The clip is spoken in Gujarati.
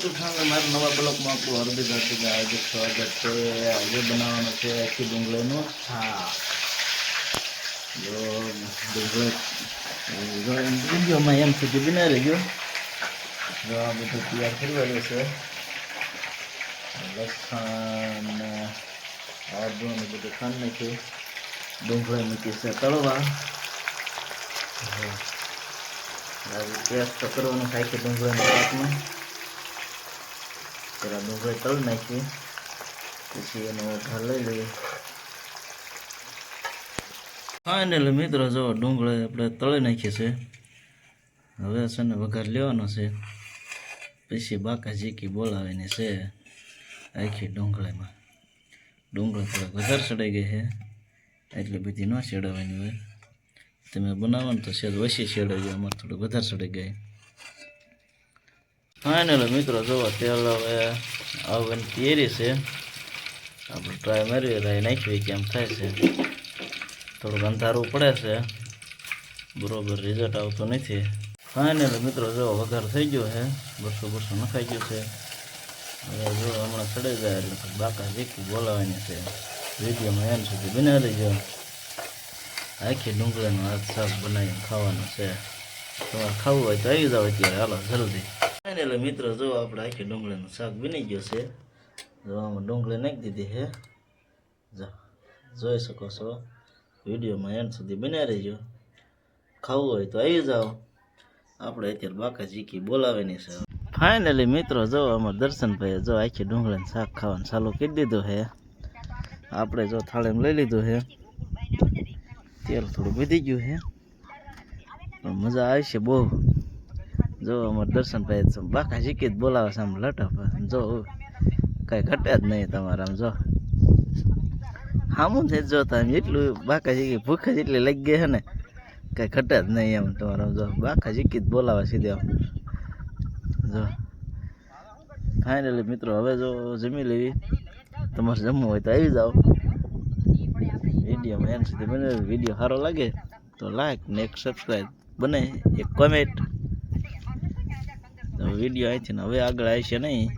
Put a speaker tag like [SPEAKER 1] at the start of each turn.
[SPEAKER 1] ચેનલ મારા નવા બ્લોગમાં આપણું હાર્દિક હાર્દિક હાર્દિક સ્વાગત છે. આજે બનાવવાનું છે આખી ડુંગળીનું. હા. જો ડુંગળી જો એમ સુધી બનાવી લેજો જો આ બધું તૈયાર કરવાનું છે. લસણ ને ને બધું ખાંડ નાખ્યું. ડુંગળી મૂકી છે તળવા. પેસ્ટ કરવાનું થાય છે ડુંગળીના શાકમાં પેલા ડુંગળી તળી નાખી. પછી એનો વઘાર લઈ લઈએ. ફાઇનલી મિત્રો, જો ડુંગળી આપણે તળી નાખીએ છે. હવે છે ને વઘાર લેવાનો છે. પછી બાકા ઝીકી બોલાવીને છે આખી ડુંગળીમાં. ડુંગળી થોડીક વધારે ચડાઈ ગઈ છે. એટલી બધી ન ચડાવવાની હોય. તમે બનાવવાનું તો સેજ ઓછી ચડાવી અમારે થોડુંક વધારે ચડાઈ ગઈ. ફાઇનલ મિત્રો જુઓ તેલ હવે આવવાની તૈયારી છે આપણે ટ્રાય મારી રાઈ નાખવી કેમ થાય છે થોડુંક અંધારું પડે છે બરોબર રિઝલ્ટ આવતું નથી ફાઇનલ મિત્રો જો વઘાર થઈ ગયો છે બસો બસો નખાઈ ગયું છે હવે જો હમણાં ચડે જાય એટલે બાકા ઝીકી બોલાવાની છે વિડીયોમાં એમ સુધી બનાવી દેજો આખી ડુંગળીનો હાથ સાફ બનાવીને ખાવાનું છે તમારે ખાવું હોય તો આવી જાવ અત્યારે હાલો જલ્દી એટલે મિત્રો, જો આપણે આખી ડુંગળીનું શાક બની ગયું છે, જો આમાં ડુંગળી નાખી દીધી છે. જો, જોઈ શકો છો, વિડીયોમાં એન્ડ સુધી બનાવી રહેજો. ખાવું હોય તો આવી જાઓ. આપણે અત્યારે બાકા ઝીકી બોલાવીની છે. ફાઇનલી મિત્રો, જો અમાર દર્શનભાઈએ જો આખી ડુંગળીનું શાક ખાવાનું ચાલુ કરી દીધું છે. આપણે જો થાળીમાં લઈ લીધું છે. તેલ થોડું વધી ગયું છે. પણ મજા આવી છે બહુ. જો અમારે દર્શનભાઈ બાકા શીખી બોલાવે છે આમ લટપ જો કાંઈ ઘટે જ નહીં તમારે આમ જો. હામું થઈ જોતા એમ, એટલું બાકા શીખી ભૂખ જ એટલી લઈ ગઈ છે ને. કાંઈ ઘટે જ નહીં એમ તમારે જો. બાકા શીખી બોલાવે સીધે આમ. જો. ફાઇનલી મિત્રો, હવે જો જમી લેવી. તમારે જમવું હોય તો આવી જાઓ. વિડીયોમાં એમ સુધી બને વીડિયો સારો લાગે. તો લાઈક ને એક સબસ્ક્રાઈબ બને એક કોમેન્ટ તો વીડિયો અહીંથી હવે આગળ આવશે નહીં.